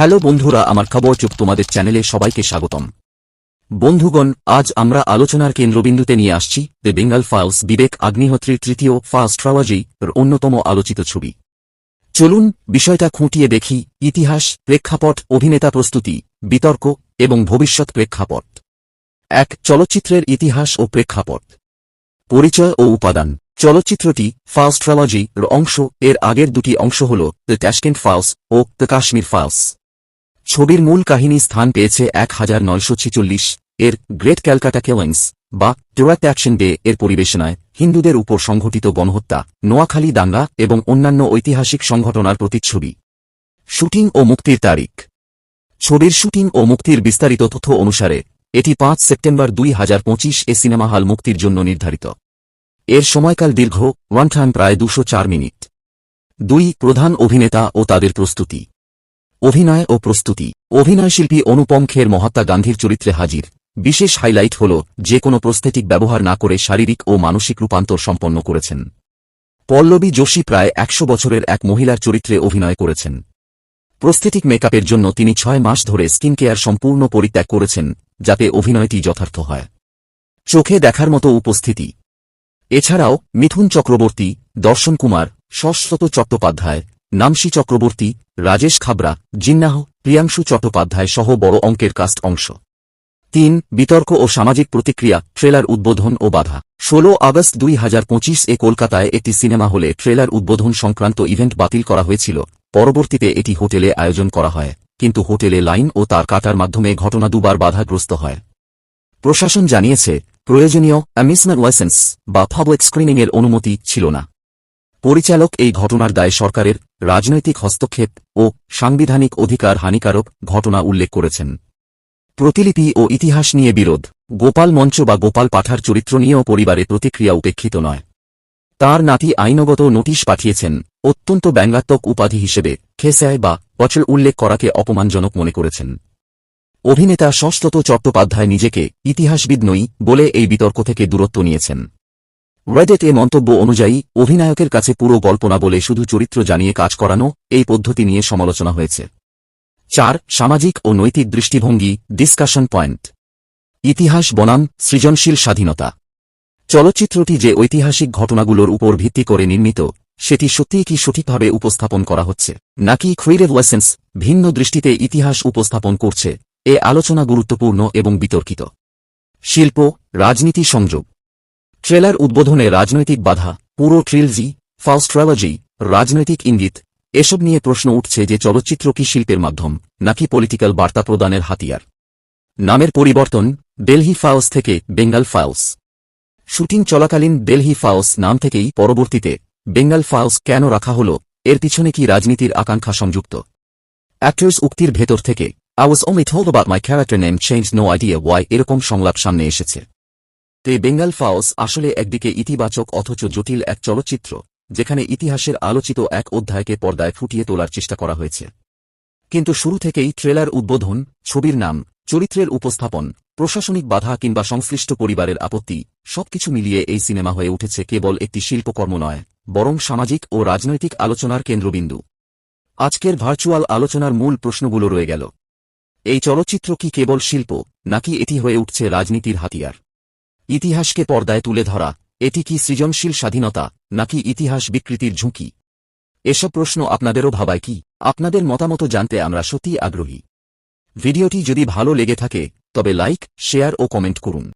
Hello বন্ধুরা, আমার খবর চুপ তোমাদের চ্যানেলে সবাইকে স্বাগতম। বন্ধুগণ, আজ আমরা আলোচনার কেন্দ্রবিন্দুতে নিয়ে আসছি দ্য বেঙ্গল ফাইলস বিবেক আগ্নিহোত্রীর তৃতীয় ফার্স্ট ট্রাওয়াজি অন্যতম আলোচিত ছবি। চলুন, বিষয়টা খুঁটিয়ে দেখি, ইতিহাস, প্রেক্ষাপট, অভিনেতা প্রস্তুতি, বিতর্ক এবং ভবিষ্যৎ প্রেক্ষাপট। এক, চলচ্চিত্রের ইতিহাস ও প্রেক্ষাপট। পরিচয় ও উপাদান। চলচ্চিত্রটি ফার্স্ট ট্রালজি অংশ, এর আগের দুটি অংশ হল দ্য ট্যাশকেন্ট ফাইলস ও দ্য কাশ্মীর ফাইলস ছবির মূল কাহিনী স্থান পেয়েছে এক হাজার নয়শো ছেচল্লিশ এর গ্রেট ক্যালকাটা কিলিংস বা ডিরেক্ট অ্যাকশন ডে এর পরিবেশনায় হিন্দুদের উপর সংঘটিত গণহত্যা, নোয়াখালী দাঙ্গা এবং অন্যান্য ঐতিহাসিক সংঘটনার প্রতিচ্ছবি। শুটিং ও মুক্তির তারিখ। ছবির শুটিং ও মুক্তির বিস্তারিত তথ্য অনুসারে, এটি পাঁচ সেপ্টেম্বর দুই হাজার পঁচিশ এ সিনেমা হল মুক্তির জন্য নির্ধারিত। এর সময়কাল দীর্ঘ, ওয়ান টাইম প্রায় দুশো মিনিট। দুই প্রধান অভিনেতা ও তাদের প্রস্তুতি। অভিনয় ও প্রস্তুতি। অভিনয়শিল্পী অনুপম খের মহাত্মা গান্ধীর চরিত্রে হাজির। বিশেষ হাইলাইট হল, যে কোনো প্রস্থেটিক ব্যবহার না করে শারীরিক ও মানসিক রূপান্তর সম্পন্ন করেছেন। পল্লবী যোশী প্রায় একশো বছরের এক মহিলার চরিত্রে অভিনয় করেছেন। প্রস্থেটিক মেকআপের জন্য তিনি ছয় মাস ধরে স্কিন কেয়ার সম্পূর্ণ পরিত্যাগ করেছেন, যাতে অভিনয়টি যথার্থ হয়। চোখে দেখার মতো উপস্থিতি। এছাড়াও, মিথুন চক্রবর্তী, দর্শন কুমার শশ্বত চট্টোপাধ্যায় নামসি চক্রবর্তী, রাজেশ খাবরা, জিন্নাহ, প্রিয়াংশু চট্টোপাধ্যায় সহ বড় অঙ্কের কাস্ট অংশ। তিন, বিতর্ক ও সামাজিক প্রতিক্রিয়া, ট্রেলার উদ্বোধন ও বাধা। ষোলো আগস্ট দুই হাজার পঁচিশ এ কলকাতায় একটি সিনেমা হলে ট্রেলার উদ্বোধন সংক্রান্ত ইভেন্ট বাতিল করা হয়েছিল। পরবর্তীতে এটি হোটেলে আয়োজন করা হয়। কিন্তু হোটেলে লাইন ও তার কাটার মাধ্যমে ঘটনা দুবার বাধাগ্রস্ত হয়। প্রশাসন জানিয়েছে, প্রয়োজনীয় অ্যামিসমেন্ট লাইসেন্স বা পাবলিক স্ক্রিনিংয়ের অনুমতি ছিল না। পরিচালক এই ঘটনার দায় সরকারের রাজনৈতিক হস্তক্ষেপ ও সাংবিধানিক অধিকার হানিকারক ঘটনা উল্লেখ করেছেন। প্রতিলিপি ও ইতিহাস নিয়ে বিরোধ। গোপাল মঞ্চ বা গোপাল পাঠার চরিত্র নিয়েও পরিবারে প্রতিক্রিয়া উপেক্ষিত নয়। তার নাতি আইনগত নোটিশ পাঠিয়েছেন, অত্যন্ত ব্যঙ্গাত্মক উপাধি হিসেবে খেসায় বা বছর উল্লেখ করাকে অপমানজনক মনে করেছেন। অভিনেতা ষষ্ঠত চট্টোপাধ্যায় নিজেকে ইতিহাসবিদ নই বলে এই বিতর্ক থেকে দূরত্ব নিয়েছেন। রেডেট এ মন্তব্য অনুযায়ী অভিনায়কের কাছে পুরো গল্প না বলে শুধু চরিত্র জানিয়ে কাজ করানো এই পদ্ধতি নিয়ে সমালোচনা হয়েছে। চার, সামাজিক ও নৈতিক দৃষ্টিভঙ্গি ডিসকাশন পয়েন্ট ইতিহাস, বনাম, সৃজনশীল স্বাধীনতা। চলচ্চিত্রটি যে ঐতিহাসিক ঘটনাগুলোর উপর ভিত্তি করে নির্মিত, সেটি সত্যিই কি সঠিকভাবে উপস্থাপন করা হচ্ছে, নাকি ক্রিয়েটিভ ওয়েসেন্স ভিন্ন দৃষ্টিতে ইতিহাস উপস্থাপন করছে, এ আলোচনা গুরুত্বপূর্ণ এবং বিতর্কিত। শিল্প, রাজনীতি সংযোগ। ট্রেলার উদ্বোধনে রাজনৈতিক বাধা, পুরো ট্রিলজি ফাউস্ট্রালজি, রাজনৈতিক ইঙ্গিত, এসব নিয়ে প্রশ্ন উঠছে যে চলচ্চিত্র কি শিল্পের মাধ্যম, নাকি পলিটিক্যাল বার্তা প্রদানের হাতিয়ার? নামের পরিবর্তন ডেলহি ফাউস থেকে বেঙ্গাল ফাউস। শুটিং চলাকালীন ডেলহি ফাউস নাম থেকেই পরবর্তীতে, বেঙ্গাল ফাউস কেন রাখা হল, এর পিছনে কি রাজনীতির আকাঙ্ক্ষা সংযুক্ত? অ্যাক্টর্স উক্তির ভেতর থেকে I was told about my character name changed no idea why এরকম সংলাপ সামনে এসেছে। তে বেঙ্গাল ফাউস আসলে একদিকে ইতিবাচক অথচ জটিল এক চলচ্চিত্র, যেখানে ইতিহাসের আলোচিত এক অধ্যায়কে পর্দায় ফুটিয়ে তোলার চেষ্টা করা হয়েছে। কিন্তু শুরু থেকেই ট্রেলার উদ্বোধন, ছবির নাম, চরিত্রের উপস্থাপন, প্রশাসনিক বাধা কিংবা সংশ্লিষ্ট পরিবারের আপত্তি, সবকিছু মিলিয়ে এই সিনেমা হয়ে উঠেছে কেবল একটি শিল্পকর্ম নয়, বরং সামাজিক ও রাজনৈতিক আলোচনার কেন্দ্রবিন্দু। আজকের ভার্চুয়াল আলোচনার মূল প্রশ্নগুলো রয়ে গেল। এই চলচ্চিত্র কি কেবল শিল্প, নাকি এটি হয়ে উঠছে রাজনীতির হাতিয়ার? ইতিহাসকে পর্দায় তুলে ধরা, এটি কি সৃজনশীল স্বাধীনতা, নাকি ইতিহাস বিকৃতির ঝুঁকি? এসব প্রশ্ন আপনাদেরও ভাবায় কি? আপনাদের মতামত জানতে আমরা সত্যিই আগ্রহী। ভিডিওটি যদি ভালো লেগে থাকে, তবে লাইক, শেয়ার ও কমেন্ট করুন।